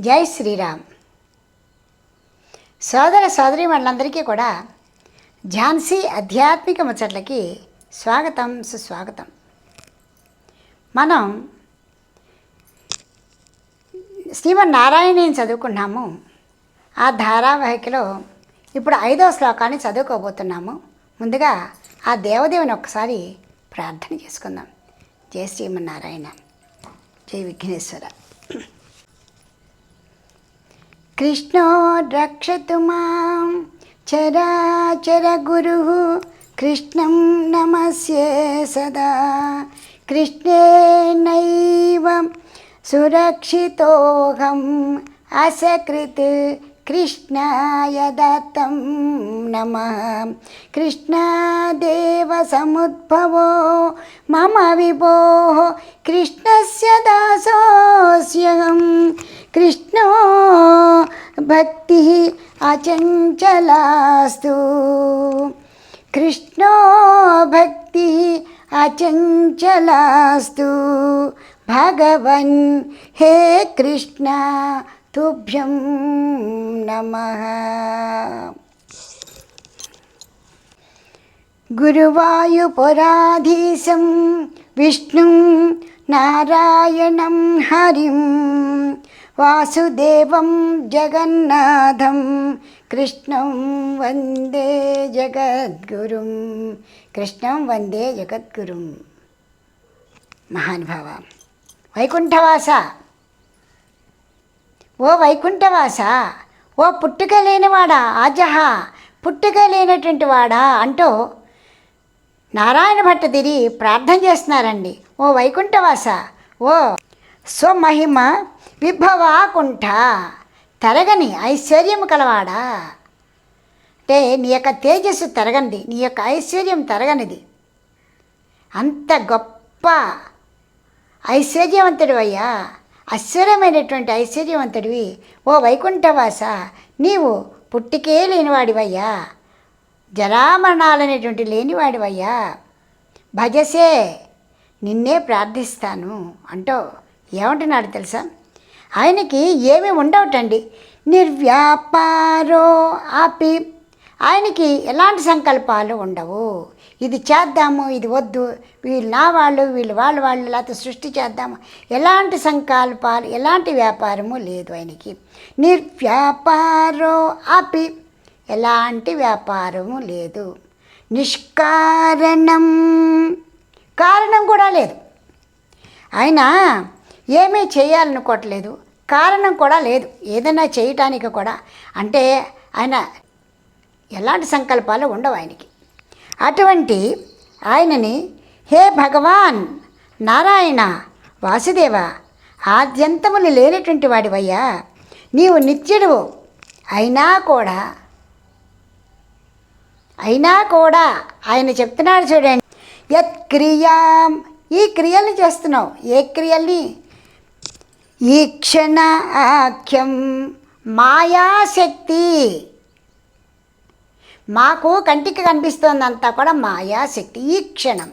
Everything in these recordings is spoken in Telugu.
జై శ్రీరామ్. సోదర సోదరి వాళ్ళందరికీ కూడా ఝాన్సీ ఆధ్యాత్మిక ముచ్చట్లకి స్వాగతం సుస్వాగతం. మనం శ్రీమన్నారాయణని చదువుకున్నాము. ఆ ధారావాహికలో ఇప్పుడు ఐదవ శ్లోకాన్ని చదువుకోబోతున్నాము. ముందుగా ఆ దేవదేవుని ఒక్కసారి ప్రార్థన చేసుకుందాం. జై శ్రీమన్నారాయణ. జై విఘ్నేశ్వర. కృష్ణో రక్షతు మాం. చరాచర గురు కృష్ణం నమస్యే సదా. కృష్ణేనైవ సురక్షితోహం అసకృత్ कृष्णाय दत्तं नमः। कृष्णादेवसमुद्भवो मम विभोः कृष्णस्य दासोऽस्यहं कृष्णो भक्तिः अचञ्चलास्तु। कृष्णो भक्तिः अचञ्चलास्तु। भगवन्, हे कृष्णा కృష్ణ తుభ్యం నమ గురువాయుపురాధీశం విష్ణుం నారాయణం హరిం వాసుదేవం జగన్నాథం కృష్ణం వందే జగద్గురుం కృష్ణం వందే జగద్గురుం మహానుభావ వైకుంఠవాస ఓ వైకుంఠవాస ఓ పుట్టుక లేనివాడా ఆజహా పుట్టుక లేనటువంటి వాడా అంటూ నారాయణ భట్టదిరి ప్రార్థన చేస్తున్నారండి. ఓ వైకుంఠవాస ఓ స్వమహిమ విభవాకుంఠ తరగని ఐశ్వర్యం కలవాడా? అంటే నీ యొక్క తేజస్సు తరగనిది నీ యొక్క ఐశ్వర్యం తరగనిది. అంత గొప్ప ఐశ్వర్యవంతుడివయ్యా. అశ్వరమైనటువంటి ఐశ్వర్యవంతుడివి. ఓ వైకుంఠవాస నీవు పుట్టికే లేనివాడివయ్యా. జరామరణాలనేటువంటి లేనివాడివయ్యా. భజసే నిన్నే ప్రార్థిస్తాను అంటూ ఏమంటున్నాడు తెలుసా? ఆయనకి ఏమీ ఉండవటండి. నిర్వ్యాపారో ఆపి ఆయనకి ఎలాంటి సంకల్పాలు ఉండవు. ఇది చేద్దాము ఇది వద్దు. వీళ్ళు నా వాళ్ళు వీళ్ళు వాళ్ళ వాళ్ళు లేకపోతే సృష్టి చేద్దాము. ఎలాంటి సంకల్పాలు ఎలాంటి వ్యాపారము లేదు ఆయనకి. నిర్వ్యాపారో ఆపి ఎలాంటి వ్యాపారము లేదు. నిష్కారణం. కారణం కూడా లేదు. ఆయన ఏమీ చేయాలనుకోవట్లేదు. కారణం కూడా లేదు. ఏదైనా చేయటానికి కూడా. అంటే ఆయన ఎలాంటి సంకల్పాలు ఉండవు ఆయనకి. అటువంటి ఆయనని హే భగవాన్ నారాయణ వాసుదేవ ఆద్యంతములు లేనటువంటి వాడివయ్యా నీవు నిత్యుడు అయినా కూడా అయినా కూడా ఆయన చెప్తున్నాడు చూడండి యత్ క్రియా ఈ క్రియల్ని చేస్తున్నావు. ఏ క్రియల్ని? ఈ క్షణ ఆఖ్యం మాయాశక్తి. మాకు కంటికి కనిపిస్తోందంతా కూడా మాయాశక్తి ఈ క్షణం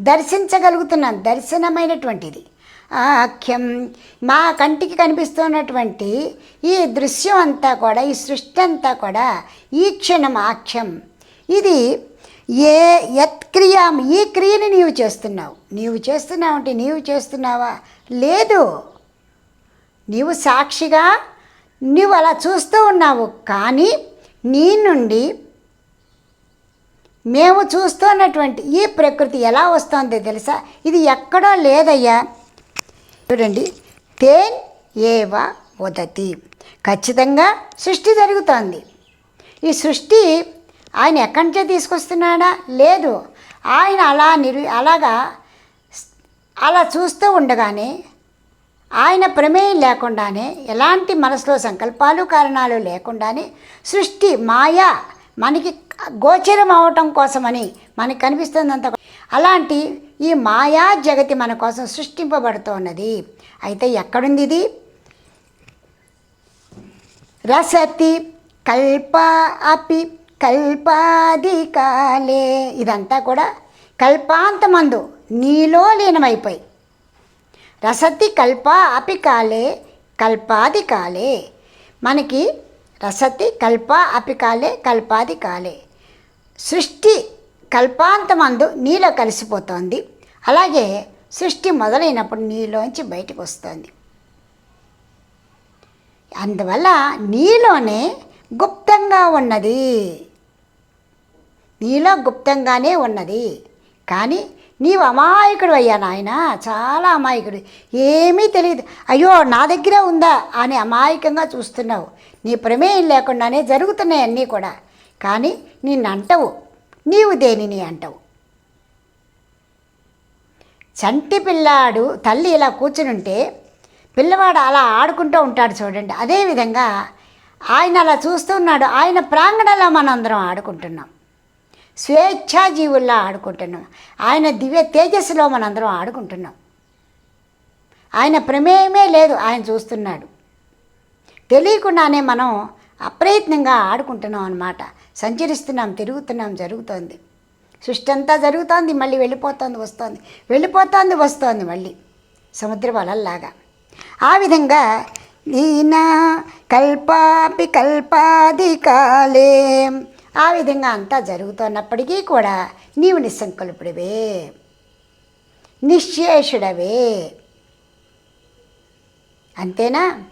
దర్శించగలుగుతున్నాం దర్శనమైనటువంటిది. ఆఖ్యం మా కంటికి కనిపిస్తున్నటువంటి ఈ దృశ్యం అంతా కూడా ఈ సృష్టి అంతా కూడా ఈ క్షణం ఆఖ్యం. ఇది ఏ యత్క్రియ ఈ క్రియని నీవు చేస్తున్నావు. నీవు చేస్తున్నావు అంటే నీవు చేస్తున్నావా? లేదు. నీవు సాక్షిగా నువ్వు అలా చూస్తూ ఉన్నావు. కానీ నీ నుండి మేము చూస్తున్నటువంటి ఈ ప్రకృతి ఎలా వస్తుందో తెలుసా? ఇది ఎక్కడో లేదయ్యా. చూడండి తేన్ ఏవ ఉదతి ఖచ్చితంగా సృష్టి జరుగుతోంది. ఈ సృష్టి ఆయన ఎక్కడి నుంచో తీసుకొస్తున్నాడా? లేదు. ఆయన అలా నిరు అలాగా అలా చూస్తూ ఉండగానే ఆయన ప్రమేయం లేకుండానే ఎలాంటి మనసులో సంకల్పాలు కారణాలు లేకుండానే సృష్టి మాయ మనకి గోచరం అవటం కోసమని మనకి కనిపిస్తుందంత అలాంటి ఈ మాయా జగతి మన కోసం సృష్టింపబడుతున్నది. అయితే ఎక్కడుంది ఇది? రసతి కల్ప అపి కల్పాది కాలే ఇదంతా కూడా కల్పాంతమందు నీలో లీనమైపోయి. రసతి కల్ప అపి కాలే కల్పాది కాలే మనకి రసతి కల్ప అపి కాలే కల్పాది కాలే సృష్టి కల్పాంతమందు నీలో కలిసిపోతోంది. అలాగే సృష్టి మొదలైనప్పుడు నీలోంచి బయటకు వస్తుంది. అందువల్ల నీలోనే గుప్తంగా ఉన్నది. నీలో గుప్తంగానే ఉన్నది. కానీ నీవు అమాయకుడు అయ్యా నాయన చాలా అమాయకుడు. ఏమీ తెలియదు. అయ్యో నా దగ్గరే ఉందా అని అమాయకంగా చూస్తున్నావు. నీ ప్రమేయం లేకుండానే జరుగుతున్నాయి అన్నీ కూడా. కానీ నిన్ను అంటవు నీవు దేనిని అంటవు? చంటి పిల్లాడు తల్లి ఇలా కూర్చుని ఉంటే పిల్లవాడు అలా ఆడుకుంటూ ఉంటాడు చూడండి. అదేవిధంగా ఆయన అలా చూస్తున్నాడు ఆయన ప్రాంగణంలో మనందరం ఆడుకుంటున్నాం. స్వేచ్ఛాజీవుల్లా ఆడుకుంటున్నాం. ఆయన దివ్య తేజస్సులో మనందరం ఆడుకుంటున్నాం. ఆయన ప్రమేయమే లేదు ఆయన చూస్తున్నాడు. తెలియకుండానే మనం అప్రయత్నంగా ఆడుకుంటున్నాం అన్నమాట. సంచరిస్తున్నాం తిరుగుతున్నాం జరుగుతోంది. సృష్టి అంతా జరుగుతోంది మళ్ళీ వెళ్ళిపోతోంది వస్తోంది. వెళ్ళిపోతోంది వస్తుంది మళ్ళీ సముద్ర వలల్లాగా. ఆ విధంగా నీనా కల్పాపి కల్పాది కాలే ఆ విధంగా అంతా జరుగుతున్నప్పటికీ కూడా నీవు నిస్సంకల్పుడివే. నిశ్శేషుడవే. అంతేనా?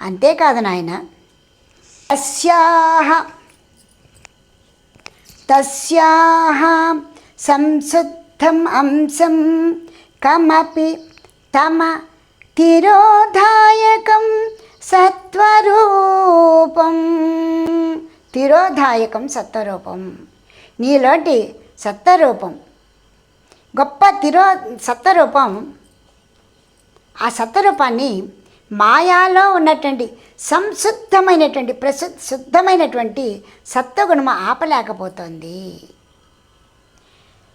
అంతేకాదు నాయన. అస్యాహ తస్యాహ సంశుద్ధం అంశం కమపి తమ తిరోధాయకం సత్వరూపం తిరోధాయకం సత్వరూపం నీలోటి సత్వరూపం గొప్ప తిరో సత్వరూపం ఆ సత్వరూపాన్ని మాయాలో ఉన్నటువంటి సంశుద్ధమైనటువంటి ప్రశు శుద్ధమైనటువంటి సత్వగుణము ఆపలేకపోతుంది.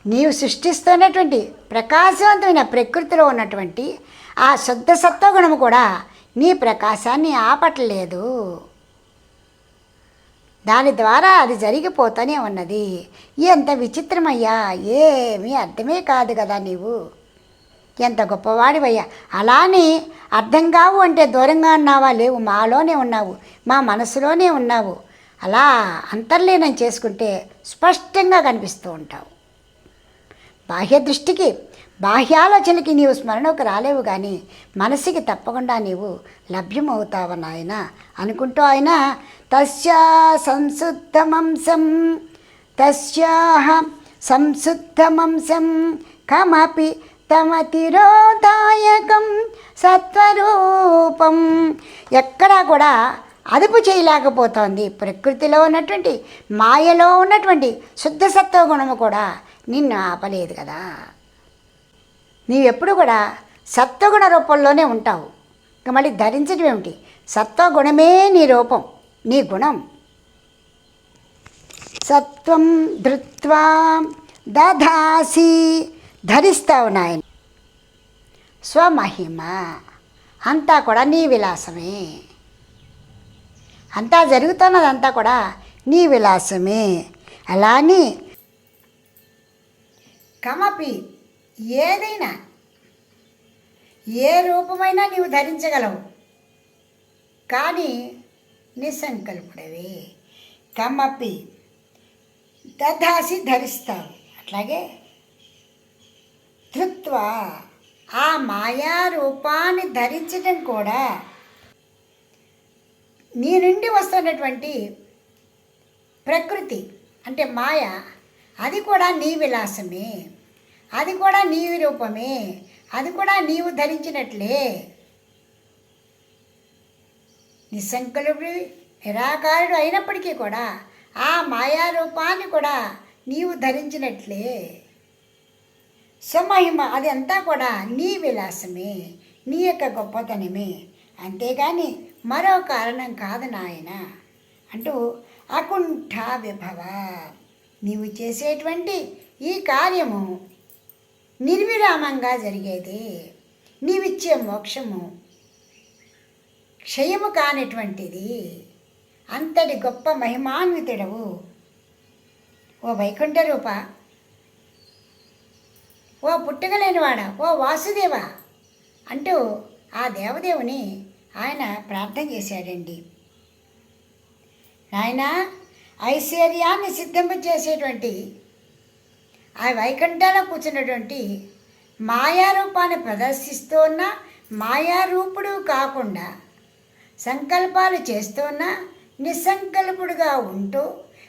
నీవు సృష్టిస్తున్నటువంటి ప్రకాశవంతమైన ప్రకృతిలో ఉన్నటువంటి ఆ శుద్ధ సత్వగుణము కూడా నీ ప్రకాశాన్ని ఆపట్లేదు. దాని ద్వారా అది జరిగిపోతూనే ఉన్నది. ఎంత విచిత్రమయ్యా! ఏమీ అర్థమే కాదు కదా నీవు. ఎంత గొప్పవాడివయ్యా. అలానే అర్థం కావు అంటే దూరంగా ఉన్నావా లేవు మాలోనే ఉన్నావు మా మనసులోనే ఉన్నావు. అలా అంతర్లీనం చేసుకుంటే స్పష్టంగా కనిపిస్తూ ఉంటావు. బాహ్య దృష్టికి బాహ్యాలోచనకి నీవు స్మరణకు రాలేవు కానీ మనసుకి తప్పకుండా నీవు లభ్యమవుతావు నాయన అనుకుంటూ ఆయన తస్యా సంశుద్ధమంశం తస్యాహ సంశుద్ధమంశం కమపి తమ తిరోదాయకం సత్వరూపం. ఎక్కడా కూడా అదుపు చేయలేకపోతోంది. ప్రకృతిలో ఉన్నటువంటి మాయలో ఉన్నటువంటి శుద్ధ సత్వ గుణము కూడా నిన్ను ఆపలేదు కదా. నీవెప్పుడు కూడా సత్వగుణ రూపంలోనే ఉంటావు. ఇక మళ్ళీ ధరించడం ఏమిటి? సత్వగుణమే నీ రూపం నీ గుణం. సత్వం ధృత్వా దధాసి ధరిస్తావు నాయన. స్వమహిమ అంతా కూడా నీ విలాసమే. అంతా జరుగుతున్నదంతా కూడా నీ విలాసమే. అలా అని కమపి ఏదైనా ఏ రూపమైనా నీవు ధరించగలవు. కానీ నిస్సంకల్పుడవి. కమపి దధాసి ధరిస్తావు. అట్లాగే ధృత్వా. ఆ మాయా రూపాన్ని ధరించడం కూడా నీ నుండి వస్తున్నటువంటి ప్రకృతి అంటే మాయ అది కూడా నీ విలాసమే అది కూడా నీ రూపమే అది కూడా నీవు ధరించినట్లే. నిస్సంకలుడు నిరాకారుడు అయినప్పటికీ కూడా ఆ మాయా రూపాన్ని కూడా నీవు ధరించినట్లే. సుమహిమ అది అంతా కూడా నీ విలాసమే నీ యొక్క గొప్పతనమే. అంతేగాని మరో కారణం కాదు నాయన. అంటూ అకుంఠ విభవ. నీవు చేసేటువంటి ఈ కార్యము నిర్విరామంగా జరిగేది. నీవిచ్చే మోక్షము క్షయము కానిటువంటిది. అంతటి గొప్ప మహిమాన్వితుడవు. ఓ వైకుంఠ రూప ఓ పుట్టగలేనివాడా ఓ వాసుదేవ? అంటూ ఆ దేవదేవుని ఆయన ప్రార్థన చేశాడండి. ఆయన ఐశ్వర్యాన్ని సిద్ధింపజేసేటువంటి ఆ వైకుంఠంలో కూర్చున్నటువంటి మాయారూపాన్ని ప్రదర్శిస్తూ ఉన్న మాయారూపుడు కాకుండా సంకల్పాలు చేస్తున్న నిస్సంకల్పుడుగా ఉంటూ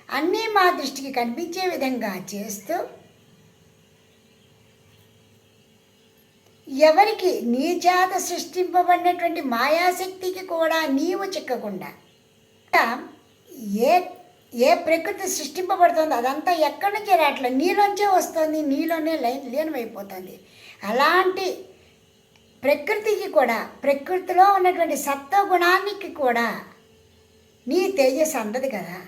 అన్నీ మా దృష్టికి కనిపించే విధంగా చేస్తూ ఎవరికి నీ జాత సృష్టింపబడినటువంటి మాయాశక్తికి కూడా నీవు చిక్కకుండా. ఏ ఏ ప్రకృతి సృష్టింపబడుతుందో అదంతా ఎక్కడి నుంచి రావట్లేదు నీలోంచే వస్తుంది నీలోనే లైన్ లీనమైపోతుంది. అలాంటి ప్రకృతికి కూడా ప్రకృతిలో ఉన్నటువంటి సత్వ గుణానికి కూడా నీ తేజస్ అందదు కదా.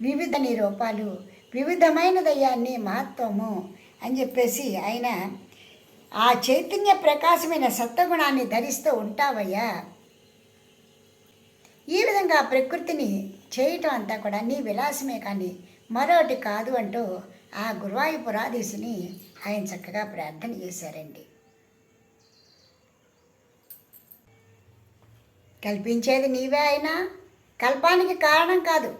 వివిధ నీ రూపాలు వివిధమైనదయ్యా నీ మహత్వము అని చెప్పేసి ఆయన ఆ చైతన్య ప్రకాశమైన సత్వగుణాన్ని ధరిస్తూ ఉంటావయ్యా. ఈ విధంగా ప్రకృతిని చేయటం అంతా కూడా నీ విలాసమే కానీ మరొకటి కాదు అంటూ ఆ గురువాయుపురాధీశుని ఆయన చక్కగా ప్రార్థన చేశారండి. కల్పించేది నీవే అయినా కల్పానికి కారణం కాదు.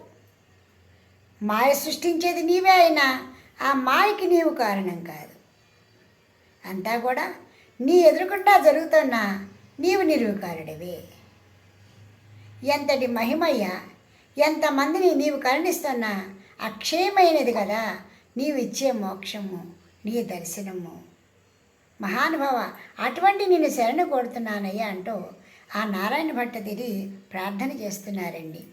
మాయ సృష్టించేది నీవే అయినా ఆ మాయకి నీవు కారణం కాదు. అంతా కూడా నీ ఎదురుకుండా జరుగుతున్న నీవు నిర్వికారుడివే ఎంతటి మహిమయ్య ఎంతమందిని నీవు కరుణిస్తున్నా అక్షయమైనది కదా నీవు ఇచ్చే మోక్షము నీ దర్శనము. మహానుభావ అటువంటి నేను శరణ కోరుతున్నానయ్యా అంటూ ఆ నారాయణ భట్ట తిరిగి ప్రార్థన చేస్తున్నారండి.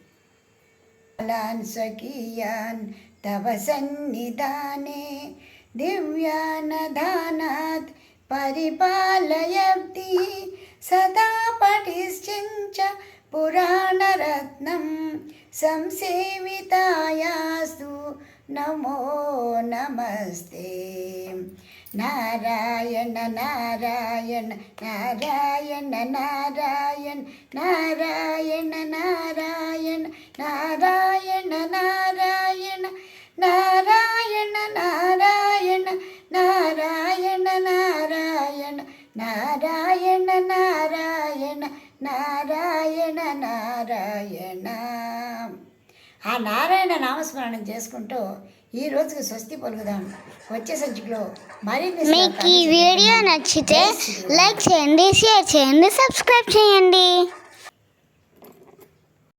అలాన్ స్వకీయాన్ తవ సన్నిధానే దివ్యానధానాత్ పరిపాలయబ్ది సదా పఠిశ్చించ పురాణరత్నం సంసేవితాయాస్తు నమో నమస్తే నారాయణ నారాయణ నారాయణ నారాయణ నారాయణ నారాయణ నారాయణ నారాయణ నారాయణ నారాయణ నారాయణ నారాయణ నారాయణ నారాయణ నారాయణ నారాయణ ఆ నారాయణ నామస్మరణం చేసుకుంటూ ఈ రోజుకి స్వస్తి పలుకుదాం వచ్చే సంచికలో మరిన్ని మీకు ఈ వీడియో. నచ్చితే. లైక్ చేయండి షేర్ చేయండి సబ్స్క్రైబ్ చేయండి